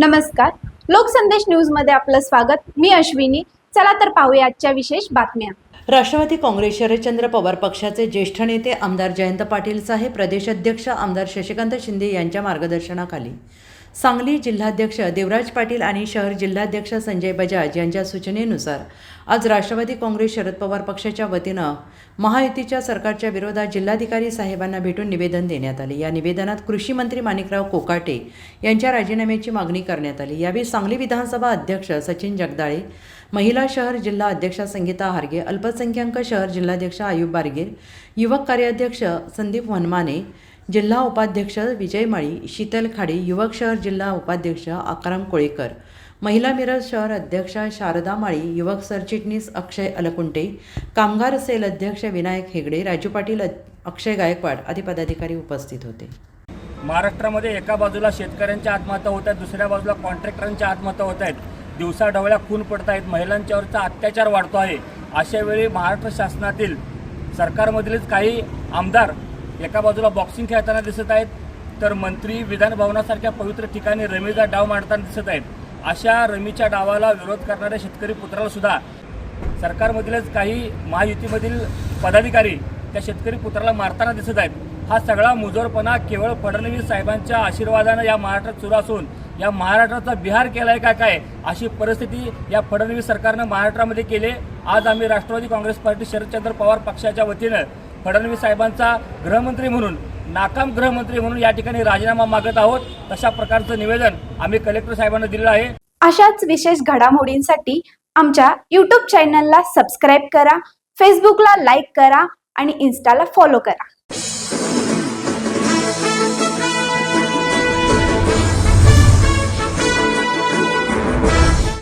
नमस्कार. लोकसंदेश न्यूजमध्ये आपलं स्वागत. मी अश्विनी. चला तर पाहूया आजच्या विशेष बातम्या. राष्ट्रवादी काँग्रेस शरदचंद्र पवार पक्षाचे ज्येष्ठ नेते आमदार जयंत पाटील साहेब प्रदेशाध्यक्ष आमदार शशिकांत शिंदे यांच्या मार्गदर्शनाखाली. सांगली जिल्हाध्यक्ष देवराज पाटील आणि शहर जिल्हाध्यक्ष संजय बजाज यांच्या सूचनेनुसार आज राष्ट्रवादी काँग्रेस शरद पवार पक्षाच्या वतीनं महायुतीच्या सरकारच्या विरोधात जिल्हाधिकारी साहेबांना भेटून निवेदन देण्यात आले. या निवेदनात कृषी मंत्री माणिकराव कोकाटे यांच्या राजीनाम्याची मागणी करण्यात आली. यावेळी सांगली विधानसभा अध्यक्ष सचिन जगदाळे महिला शहर जिल्हा अध्यक्षा संगीता हार्गे अल्पसंख्याक शहर जिल्हाध्यक्ष आयुब बारगीर युवक कार्याध्यक्ष संदीप वनमाने जिल्हा उपाध्यक्ष विजय माळी शीतल खाडी युवक शहर जिल्हा उपाध्यक्ष आकाराम कोळेकर. महिला मिरज शहर अध्यक्षा शारदा माळी युवक सरचिटणीस अक्षय अलकुंटे कामगार सेल अध्यक्ष विनायक हेगडे राजू पाटील अक्षय गायकवाड आदी पदाधिकारी उपस्थित होते. महाराष्ट्रामध्ये एका बाजूला शेतकऱ्यांच्या आत्महत्या होत आहेत दुसऱ्या बाजूला कॉन्ट्रॅक्टरांच्या आत्महत्या होत आहेत. दिवसा डवळ्या खून पडत आहेत महिलांच्यावरचा अत्याचार वाढतो आहे. अशा वेळी महाराष्ट्र शासनातील सरकारमधीलच काही आमदार एका बाजूला बॉक्सिंग खेळताना दिसत आहेत तर मंत्री विधानभवनासारख्या पवित्र ठिकाणी रमीचा डाव मांडताना दिसत आहेत. अशा रमीच्या डावाला विरोध करणाऱ्या शेतकरी पुत्राला सुद्धा सरकारमधीलच काही महायुतीमधील पदाधिकारी त्या शेतकरी पुत्राला मारताना दिसत आहेत. हा सगळा मुजोरपणा केवळ फडणवीस साहेबांच्या आशीर्वादानं या महाराष्ट्रात सुरू असून या महाराष्ट्राचा बिहार केलाय का काय अशी परिस्थिती या फडणवीस सरकारनं महाराष्ट्रामध्ये केली. आज आम्ही राष्ट्रवादी काँग्रेस पार्टी शरदचंद्र पवार पक्षाच्या वतीनं फडणवीस साहेबांचा गृहमंत्री म्हणून नाकाम गृहमंत्री म्हणून या ठिकाणी राजीनामा मागत आहोत तशा प्रकारचं निवेदन आम्ही कलेक्टर साहेबांना दिलेलं आहे. अशाच विशेष घडामोडींसाठी आमच्या यूट्यूब चॅनलला सबस्क्राईब करा फेसबुकला लाईक करा आणि इन्स्टाला फॉलो करा.